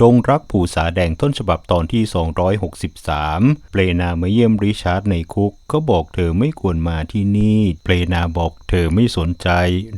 ดงรักผู้สาแดงต้นฉบับตอนที่ 263 เปลนามาเยี่ยมริชาร์ดในคุกก็บอกเธอไม่ควรมาที่นี่ เปลนาบอกเธอไม่สนใจ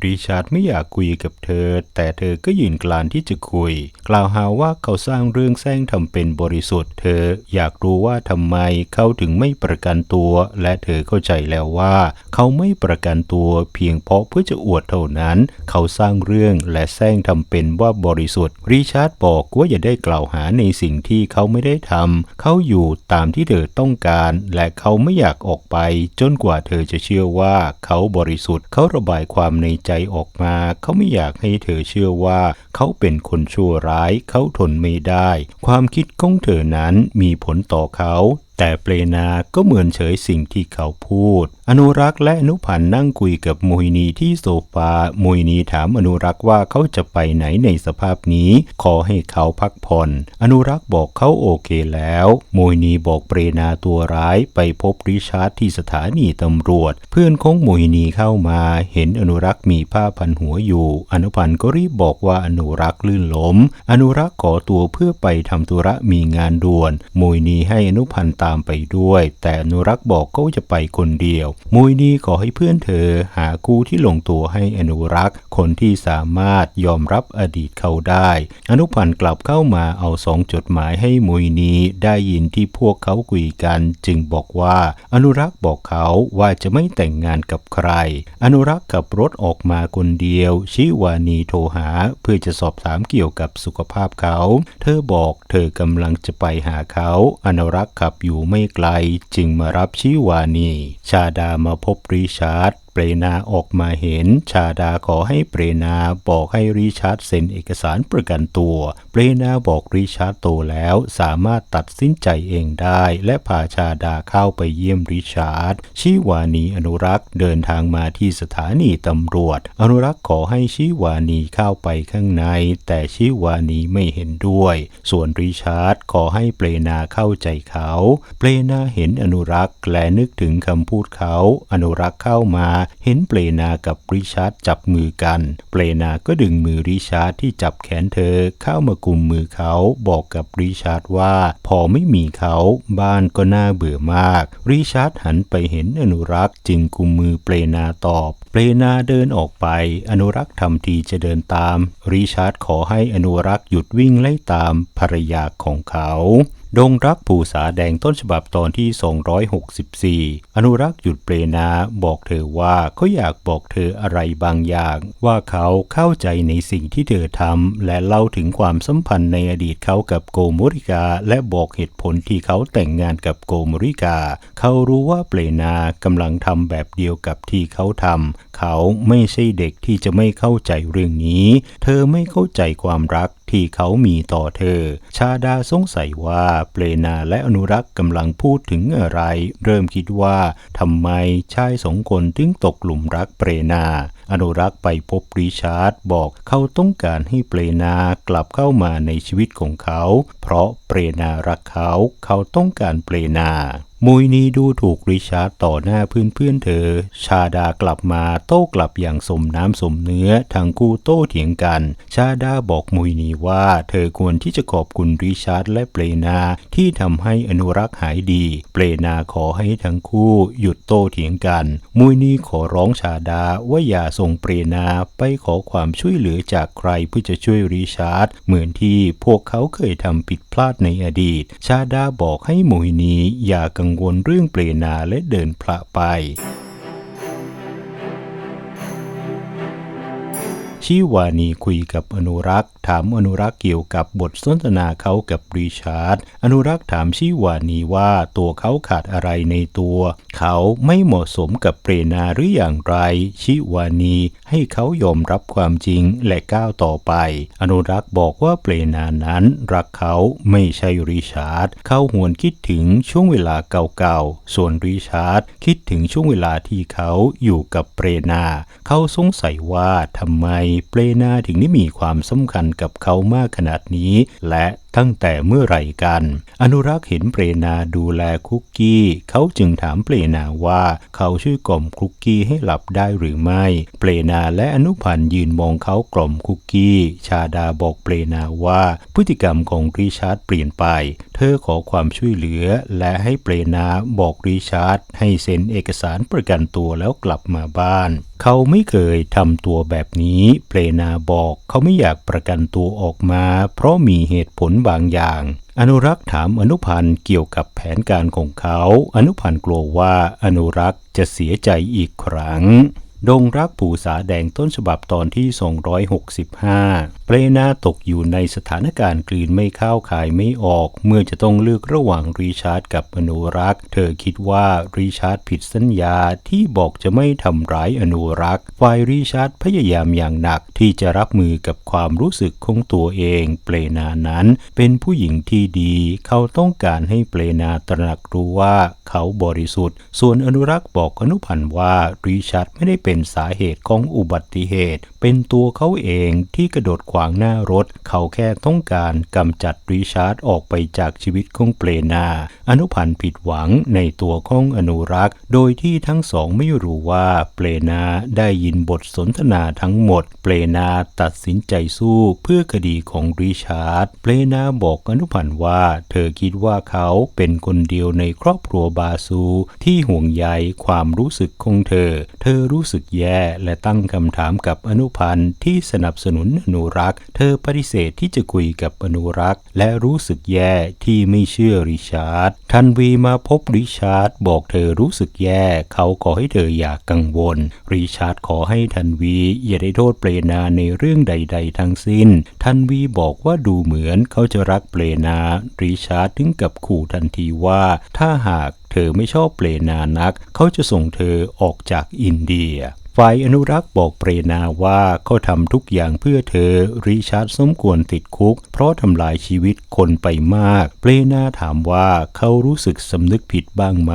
ริชาร์ดไม่อยากคุยกับเธอ แต่เธอก็ยืนกลานที่จะคุย กล่าวหาว่าเขาสร้างเรื่องแซงทำเป็นบริสุทธิ์ เธออยากรู้ว่าทำไมเขาถึงไม่ประกันตัว และเธอเข้าใจแล้วว่า เขาไม่ประกันตัวเพียงเพราะเพื่อจะอวดเท่านั้น เขาสร้างเรื่องและแซงทำเป็นว่าบริสุทธิ์ ริชาร์ดบอกว่าอย่าได้กล่าวหาในสิ่งที่เขาไม่ได้ทำเขาอยู่ตามที่เธอต้องการ และเขาไม่อยากออกไป จนกว่าเธอจะเชื่อว่าเขาบริสุทธิ์เขาระบายความในใจออกมา เขาไม่อยากให้เธอเชื่อว่า เขาเป็นคนชั่วร้าย เขาทนไม่ได้ ความคิดของเธอนั้นมีผลต่อเขาแต่เปลนาก็เหมือนเฉยสิ่งที่เขาพูด อนุรักษ์และอนุพันธ์นั่งคุยกับโมฮินีที่โซฟาโมฮินีถามอนุรักษ์ว่าเขาจะไปไหนในสภาพนี้ ขอให้เขาพักผ่อน อนุรักษ์บอกเขาโอเคแล้วโมฮินีบอกเปรนาตัวร้ายไปพบริชาร์ดที่สถานีตำรวจ เพื่อนของโมฮินีเข้ามาเห็นอนุรักษ์มีผ้าพันหัวอยู่ อนุพันธ์ก็รีบบอกว่าอนุรักษ์ลื่นล้ม อนุรักษ์ขอตัวเพื่อไปทำธุระมีงานด่วนโมฮินีให้อนุพันธ์ตามไปด้วย แต่อนุรักษ์บอกก็จะไปคนเดียวมฮินีขอให้เพื่อนเธอหาคู่ที่ลงตัวให้อนุรักษ์ คนที่สามารถยอมรับอดีตเขาได้ อนุพันธ์กลับเข้ามาเอาสองจดหมายให้มฮินีได้ยินที่พวกเขาคุยกัน จึงบอกว่าอนุรักษ์บอกเขาว่าจะไม่แต่งงานกับใคร อนุรักษ์ขับรถออกมาคนเดียว ชิวานีโทรหาเพื่อจะสอบถามเกี่ยวกับสุขภาพเขา เธอบอกเธอกำลังจะไปหาเขา อนุรักษ์ขับอยูู่่ไม่ไกลจึงมารับชิวานี ชาดามาพบริชาร์ด เปรนาออกมาเห็น ชาดาขอให้เปรนาบอกให้ริชาร์ดเซ็นเอกสารประกันตัว เปรนาบอกริชาร์ดโตแล้วสามารถตัดสินใจเองได้ และพาชาดาเข้าไปเยี่ยมริชาร์ดชิวานีอนุรักษ์เดินทางมาที่สถานีตำรวจ อนุรักษ์ขอให้ชิวานีเข้าไปข้างใน แต่ชิวานีไม่เห็นด้วย ส่วนริชาร์ดขอให้เปรนาเข้าใจเขา เปรนาเห็นอนุรักษ์และนึกถึงคำพูดเขา อนุรักษ์เข้ามาเห็นเปลนากับริชาร์ดจับมือกัน เปลนาก็ดึงมือริชาร์ดที่จับแขนเธอเข้ามากุมมือเขาบอกกับริชาร์ดว่าพอไม่มีเขาบ้านก็น่าเบื่อมาก ริชาร์ดหันไปเห็นอนุรักษ์จึงกุมมือเปลนาตอบ เปลนาเดินออกไป อนุรักษ์ทำทีจะเดินตาม ริชาร์ดขอให้อนุรักษ์หยุดวิ่งไล่ตามภรรยาของเขา ดงรักผู้สาแดงต้นฉบับตอนที่ 264 อนุรักษ์หยุดเปรนาบอกเธอว่าเขาอยากบอกเธออะไรบางอย่าง ว่าเขาเข้าใจในสิ่งที่เธอทำและเล่าถึงความสัมพันธ์ในอดีตเขากับโกโมริกา และบอกเหตุผลที่เขาแต่งงานกับโกโมริกา เขารู้ว่าเปรนากำลังทำแบบเดียวกับที่เขาทำเขาไม่ใช่เด็กที่จะไม่เข้าใจเรื่องนี้ เธอไม่เข้าใจความรักที่เขามีต่อเธอ ชาดาสงสัยว่าเปลนาและอนุรักษ์กำลังพูดถึงอะไร เริ่มคิดว่าทำไมชายสองคนถึงตกหลุมรักเปรนา อนุรักษ์ไปพบริชาร์ดบอกเขาต้องการให้เปรนากลับเข้ามาในชีวิตของเขา เพราะเปรนารักเขา เขาต้องการเปรนา มุยนีดูถูกริชาร์ดต่อหน้าเพื่อนๆเธอ ชาดากลับมาโต้กลับอย่างสมน้ำสมเนื้อทั้งคู่โต้เถียงกัน ชาดาบอกมุยนีว่าเธอควรที่จะขอบคุณริชาร์ดและเปรนาที่ทำให้อนุรักษ์หายดี เปรนาขอให้ทั้งคู่หยุดโต้เถียงกัน มุยนีขอร้องชาดาว่าอย่าส่งเปรนาไปขอความช่วยเหลือจากใครเพื่อจะช่วยริชาร์ดเหมือนที่พวกเขาเคยทำผิดพลาดในอดีต ชาดาบอกให้มุยนีอย่ากังวลเรื่องเปรนาและเดินพละไป ชิวานีคุยกับอนุรักษ์ ถามอนุรักษ์เกี่ยวกับบทสนทนาเขากับริชาร์ด อนุรักษ์ถามชิวานีว่าตัวเขาขาดอะไรในตัว เขาไม่เหมาะสมกับเปรนาหรืออย่างไร ชิวานี ให้เขายอมรับความจริงและก้าวต่อไป อนุรักษ์บอกว่าเปรนานั้นรักเขาไม่ใช่ริชาร์ด เขาหวนคิดถึงช่วงเวลาเก่าๆ ส่วนริชาร์ดคิดถึงช่วงเวลาที่เขาอยู่กับเปรนา เขาสงสัยว่าทำไมเปรนาถึงได้มีความสำคัญกับเขามากขนาดนี้ และ ตั้งแต่เมื่อไหร่กัน อนุรักษ์เห็นเปรนาดูแลคุกกี้ เขาจึงถามเปรนาว่าเขาช่วยกล่อมคุกกี้ให้หลับได้หรือไม่ เปรนาและอนุพันธ์ยืนมองเขากล่อมคุกกี้ ชาดาบอกเปรนาว่าพฤติกรรมของริชาร์ดเปลี่ยนไป อขอความช่วยเหลือ และให้เปรนาบอกริชาร์ดให้เซ็นเอกสารประกันตัวแล้วกลับมาบ้าน เขาไม่เคยทำตัวแบบนี้ เปรนาบอกเขาไม่อยากประกันตัวออกมา เพราะมีเหตุผลบางอย่างอนุรักษ์ถามอนุพันธ์เกี่ยวกับแผนการของเขา อนุพันธ์กลัวว่าอนุรักษ์จะเสียใจอีกครั้ง ดงรักผูสาแดงต้นฉบับตอนที่ 265 เปรนาตกอยู่ในสถานการณ์กลืนไม่เข้าขายไม่ออก เมื่อจะต้องเลือกระหว่างริชาร์ดกับอนุรักษ์ เธอคิดว่าริชาร์ดผิดสัญญาที่บอกจะไม่ทำร้ายอนุรักษ์ฝ่ายริชาร์ดพยายามอย่างหนักที่จะรับมือกับความรู้สึกของตัวเอง เปรนานั้นเป็นผู้หญิงที่ดีเขาต้องการให้เปรนาตระหนักรู้ว่าเขาบริสุทธิ์ ส่วนอนุรักษ์บอกอนุพันธ์ว่าริชาร์ดไม่ได้เป็น็นสาเหตุของอุบัติเหตุ เป็นตัวเขาเองที่กระโดดขวางหน้ารถ เขาแค่ต้องการกำจัดริชาร์ดออกไปจากชีวิตของเปรนา อนุพันธ์ผิดหวังในตัวของอนุรักษ์ โดยที่ทั้งสองไม่รู้ว่าเปรนาได้ยินบทสนทนาทั้งหมด เปรนาตัดสินใจสู้เพื่อคดีของริชาร์ด เปรนาบอกอนุพันธ์ว่า เธอคิดว่าเขาเป็นคนเดียวในครอบครัวบาซู ที่ห่วงใยความรู้สึกของเธอ เธอรู้สึกแย่และตั้งคำถามกับอนุพันธ์ที่สนับสนุนอนุรักษ์ เธอปฏิเสธที่จะคุยกับอนุรักษ์ และรู้สึกแย่ที่ไม่เชื่อริชาร์ดทันวีมาพบริชาร์ดบอกเธอรู้สึกแย่ เขาขอให้เธออย่ากกังวล ริชาร์ดขอให้ทันวีอย่าได้โทษเปรนาในเรื่องใด ๆ ทั้งสิ้น ทันวีบอกว่าดูเหมือนเขาจะรักเปรนาริชาร์ดถึงกับขู่ทันทีว่า ถ้าหาก เธอไม่ชอบเปรนานัก เขาจะส่งเธอออกจากอินเดีย ฝ่ายอนุรักษ์บอกเปรนาว่าเขาทำทุกอย่างเพื่อเธอ ริชาร์ดสมควรติดคุก เพราะทำลายชีวิตคนไปมาก เปรนาถามว่าเขารู้สึกสำนึกผิดบ้างไหม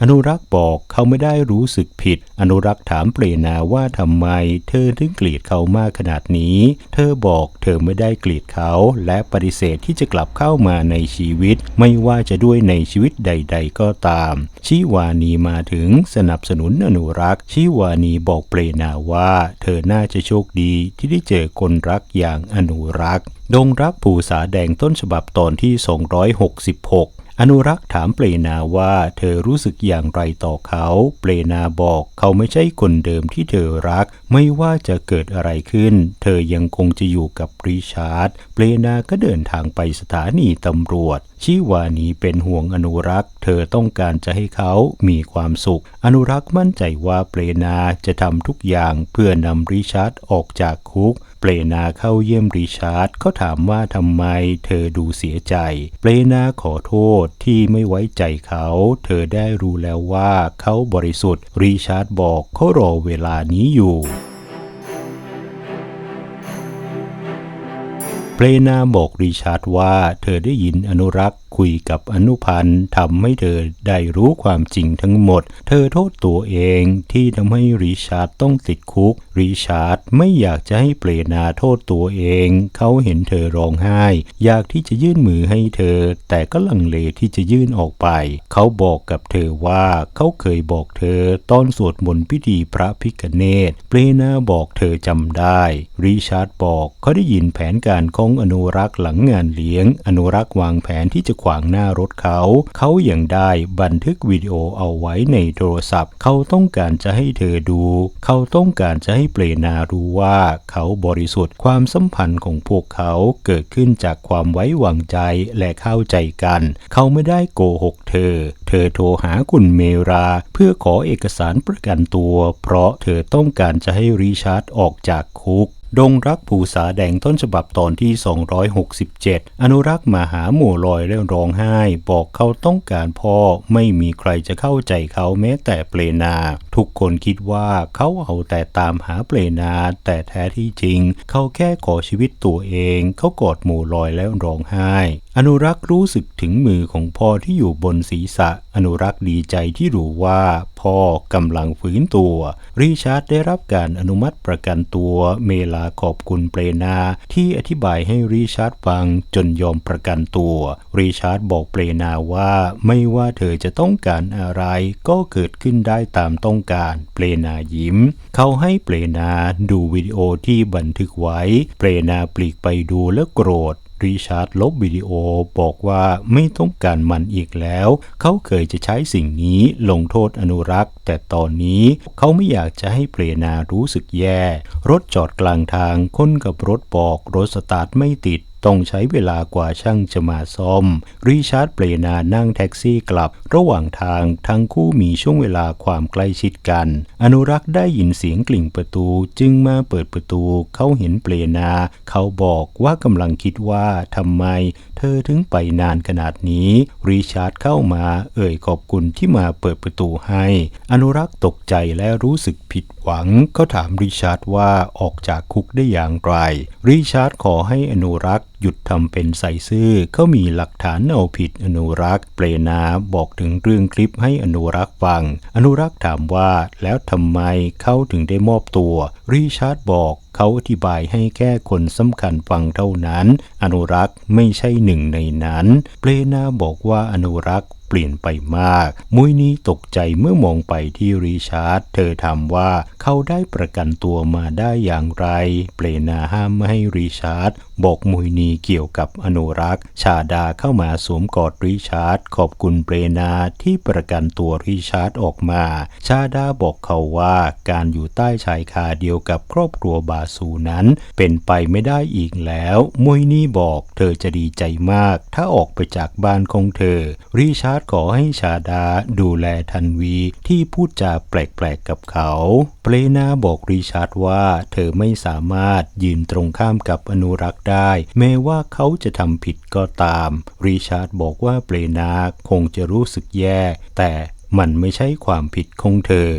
อนุรักษ์บอกเขาไม่ได้รู้สึกผิด อนุรักษ์ถามเปรนาว่าทำไม เธอถึงเกลียดเขามากขนาดนี้ เธอบอกเธอไม่ได้เกลียดเขา และปฏิเสธที่จะกลับเข้ามาในชีวิต ไม่ว่าจะด้วยในชีวิตใด ๆ ก็ตาม ชิวานีมาถึงสนับสนุนอนุรักษ์ ชิวานีบอกอกเปรนาว่าเธอน่าจะโชคดีที่ได้เจอคนรักอย่างอนุรักษ์ ดงรักผูสาแดงต้นฉบับตอนที่ 266 อนุรักษ์ถามเปรนาว่าเธอรู้สึกอย่างไรต่อเขา เปรนาบอกเขาไม่ใช่คนเดิมที่เธอรัก ไม่ว่าจะเกิดอะไรขึ้น เธอยังคงจะอยู่กับริชาร์ด เปรนาก็เดินทางไปสถานีตำรวจ ชิวานีเป็นห่วงอนุรักษ์ เธอต้องการจะให้เขามีความสุข อนุรักษ์มั่นใจว่าเปรนาจะทำทุกอย่างเพื่อนำริชาร์ดออกจากคุก เปรนาเข้าเยี่ยมริชาร์ดเขาถามว่าทำไมเธอดูเสียใจ เปรนาขอโทษที่ไม่ไว้ใจเขา เธอได้รู้แล้วว่าเขาบริสุทธิ์ริชาร์ดบอกเขารอเวลานี้อยู่ เปรนาบอกริชาร์ดว่าเธอได้ยินอนุรักษ์คุยกับอนุพันธ์ทำให้เธอได้รู้ความจริงทั้งหมด เธอโทษตัวเองที่ทำให้ริชาร์ดต้องติดคุก ริชาร์ดไม่อยากจะให้เปรนาโทษตัวเอง เขาเห็นเธอร้องไห้ อยากที่จะยื่นมือให้เธอ แต่ก็ลังเลที่จะยื่นออกไป เขาบอกกับเธอว่าเขาเคยบอกเธอตอนสวดมนต์พิธีพระพิคเนตเปรนาบอกเธอจำได้ ริชาร์ดบอกเขาได้ยินแผนการของอนุรักษ์หลังงานเลี้ยง อนุรักษ์วางแผนที่จะขวางหน้ารถเขา เขาอยัางได้บันทึกวิดีโอเอาไว้ในโทรศัพท์ เขาต้องการจะให้เธอดู เขาต้องการจะให้เปรนารู้ว่าเขาบริสุทธิ์ความสัมพันธ์ของพวกเขาเกิดขึ้นจากความไว้วางใจและเข้าใจกัน เขาไม่ได้โกหกเธอ เธอโทรหาคุณเมรา เพื่อขอเอกสารประกันตัว เพราะเธอต้องการจะให้ริชาร์ดออกจากคุก ดงรักผูสาแดงต้นฉบับตอนที่ 267 อนุรักษ์มาหาหมู่ลอยและร้องไห้ บอกเขาต้องการพ่อไม่มีใครจะเข้าใจเขาแม้แต่เปลนา ทุกคนคิดว่าเขาเอาแต่ตามหาเปลนา แต่แท้ที่จริง เขาแค่ขอชีวิตตัวเอง เขากอดหมู่ลอยแล้วร้องไห้ อนุรักษ์รู้สึกถึงมือของพ่อที่อยู่บนศีรษะ อนุรักษ์ดีใจที่รู้ว่าพ่อกำลังฟื้นตัว ริชาร์ดได้รับการอนุมัติประกันตัวเมลาขอบคุณเปรนาที่อธิบายให้ริชาร์ดฟังจนยอมประกันตัว ริชาร์ดบอกเปรนาว่าไม่ว่าเธอจะต้องการอะไรก็เกิดขึ้นได้ตามต้องการ เปรนายิ้ม เขาให้เปรนาดูวิดีโอที่บันทึกไว้ เปรนาปลีกไปดูและโกรธ ริชาร์ดลบวิดีโอบอกว่าไม่ต้องการมันอีกแล้ว เขาเคยจะใช้สิ่งนี้ลงโทษอนุรักษ์ แต่ตอนนี้เขาไม่อยากจะให้เปรนารู้สึกแย่ รถจอดกลางทางคนกับรถบอกรถสตาร์ทไม่ติด ต้องใช้เวลากว่าช่างจะมาซ่อม ริชาร์ดเปรนานั่งแท็กซี่กลับ ระหว่างทางทั้งคู่มีช่วงเวลาความใกล้ชิดกัน อนุรักษ์ได้ยินเสียงกลิ่งประตูจึงมาเปิดประตู เขาเห็นเปรนา เขาบอกว่ากำลังคิดว่าทำไม เธอถึงไปนานขนาดนี้ ริชาร์ดเข้ามาเอ่ยขอบคุณที่มาเปิดประตูให้ อนุรักษ์ตกใจและรู้สึกผิดหวัง เขาถามริชาร์ดว่าออกจากคุกได้อย่างไร ริชาร์ดขอให้อนุรักษ์หยุดทำเป็นใส่ซื่อเขามีหลักฐานเอาผิดอนุรักษ์ เปรนาบอกถึงเรื่องคลิปให้อนุรักษ์ฟัง อนุรักษ์ถามว่าแล้วทำไมเขาถึงได้มอบตัว ริชาร์ดบอกเขาอธิบายให้แค่คนสำคัญฟังเท่านั้น อนุรักษ์ไม่ใช่หนึ่งในนั้น เปรนาบอกว่าอนุรักษ์ เปลี่ยนไปมาก มุยนี้ตกใจเมื่อมองไปที่ริชาร์ด เธอถามว่าเขาได้ประกันตัวมาได้อย่างไร เปรนาห้ามไม่ให้ริชาร์ด บอกมุยนีเกี่ยวกับอนุรักษ์ ชาดาเข้ามาสวมกอดริชาร์ด ขอบคุณเปรนาที่ประกันตัวริชาร์ดออกมา ชาดาบอกเขาว่าการอยู่ใต้ชายคาเดียวกับครอบครัวบาสูนั้นเป็นไปไม่ได้อีกแล้ว มุยนีบอกเธอจะดีใจมาก ถ้าออกไปจากบ้านของเธอริชาร์ดขอให้ชาดาดูแลทันวีที่พูดจาแปลกๆกับเขา เปรนาบอกริชาร์ดว่าเธอไม่สามารถยืนตรงข้ามกับอนุรักษ์ได้ แม้ว่าเขาจะทำผิดก็ตาม ริชาร์ดบอกว่าเปรนาคงจะรู้สึกแย่ แต่มันไม่ใช่ความผิดของเธอ